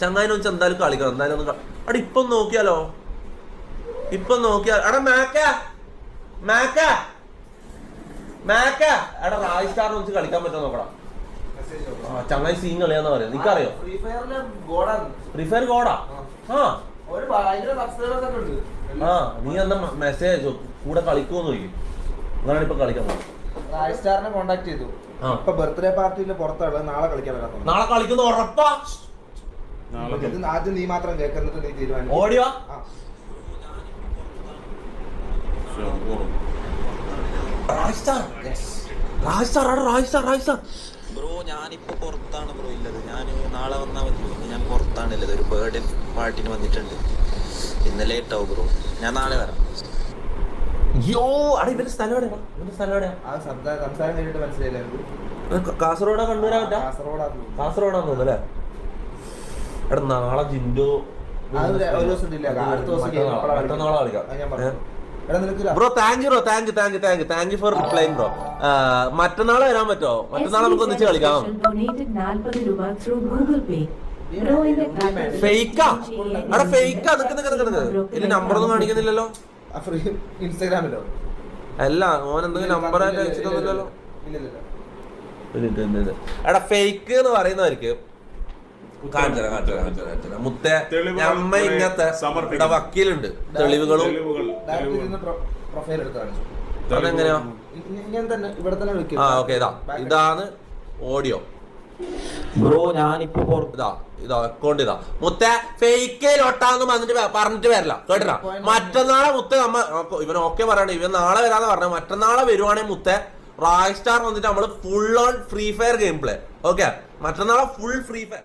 ചങ്ങായിനെ വെച്ച് എന്തായാലും കളിക്കണം. എന്തായാലും ഒന്ന് അവിടെ ഇപ്പം നോക്കിയാലോ? ഇപ്പം നോക്കിയാൽ എടാ മാക്ക. മാക്ക. മാക്ക. എടാ റായ് സ്റ്റാറിനെ വെച്ച് കളിക്കാൻ പറ്റുമോ നോക്കടാ ചങ്ങായി സീൻ കളിയാന്ന് പറയാം നിനക്കറിയോ? ഫ്രീ ഫയർ ഗോഡാ? ആ. ഒരു ഭയങ്കര സബ്സ്ക്രൈബേഴ്സ് ഒക്കെ ഉണ്ട്. ആ നീ എന്ന മെസ്സേജ് അയച്ചോ കൂടെ കളിക്കുമോ ചോദിക്കും. അങ്ങനെയാണ് ഇപ്പൊ കളിക്കാൻ പോകുന്നത് റായ് സ്റ്റാറിനെ കോണ്ടാക്ട് ചെയ്തു. ഇപ്പൊ ബർത്ത്ഡേ പാർട്ടിയിൽ പുറത്താണ് നാളെ കളിക്കാൻ നാളെ കളിക്കുന്ന ഉറപ്പാ. ഇത് ആദ്യം നീ മാത്രം കേൾക്കുന്നിട്ട് നീ തീരുമാനം ഓടിയോ? ബ്രോ ഞാനിപ്പോ പുറത്താണ് ബ്രോ ഇല്ലത്. ഞാൻ നാളെ വന്നാൽ മതി. ഞാൻ പുറത്താണ് ഇല്ലത്. ഒരു ബേർഡേ പാർട്ടിന് വന്നിട്ടുണ്ട്. ഇന്ന് ലേറ്റ് ആവും ബ്രോ ഞാൻ നാളെ വരാം. യോ അടി ഇവന്റെ സ്ഥലം എവിടെയാ? ഇവന്റെ സ്ഥലം എവിടെയാ? ആ സംസാ- സംസാരം കഴിഞ്ഞിട്ട് മനസ്സിലായില്ല? കാസർഗോഡാ കണ്ണൂരാ കാസർഗോഡാ കാസർഗോഡാന്ന് തോന്നുന്നു അല്ലേ? എടാ നാളെ ജിൻഡോ അത് ഒരു ദിവസം ഇല്ല അടുത്ത ദിവസം മറ്റന്നാളെ കളിക്കാം. ഞാൻ പറഞ്ഞു. എടാ നിനക്ക് bro thank you bro. Thank you thank you thank you thank you for replying bro. മറ്റന്നാൾ വരാൻ പറ്റോ മറ്റന്നാൾ നമുക്ക് ഒന്നിച്ച് കളിക്കാം. Donated 40 രൂപ through Google Pay. Bro, in the ഫേക്കാ എടാ ഫേക്കാ നിക്ക് നിക്ക് നിക്ക് നിക്ക്. നമ്പർ ഒന്നും കാണിക്കുന്നില്ലല്ലോ. ആ ഫ്രീ ഇൻസ്റ്റാഗ്രാമിലോ അല്ല ഓൻ എന്തെങ്കിലും നമ്പർ ആയിട്ട് അയച്ചിട്ടൊന്നുമില്ലല്ലോ. എടാ ഫേക്ക് എന്ന് പറയുന്നവർക്ക് കാണിച്ചരാ കാഞ്ചന കാഞ്ചന കാഞ്ചന മുത്തേ അമ്മ ഇങ്ങനത്തെ. ഇവിടെ വക്കീലുണ്ട്. തെളിവുകളും പ്രൊഫൈൽ എടുത്ത് കാണിച്ചു ആ ഓക്കെ ഇതാ. ഇതാണ് ഓഡിയോ. ബ്രോ ഞാനിപ്പോ ഇതാ ഇതാ അക്കൗണ്ട് ഇതാ. മുത്ത ഫേക്ക് ലൊട്ടാന്ന് വന്നിട്ട് പറഞ്ഞിട്ട് വരില്ല. കേട്ടില്ല മറ്റന്നാളെ മുത്ത നമ്മ ഇവൻ ഓക്കെ പറയണേ. ഇവൻ നാളെ വരാന്ന് പറഞ്ഞ. മറ്റന്നാളെ വരുവാണെങ്കിൽ മുത്ത റായ് സ്റ്റാർ വന്നിട്ട് നമ്മൾ full on free fire game play okay മറ്റന്നാളെ full free fire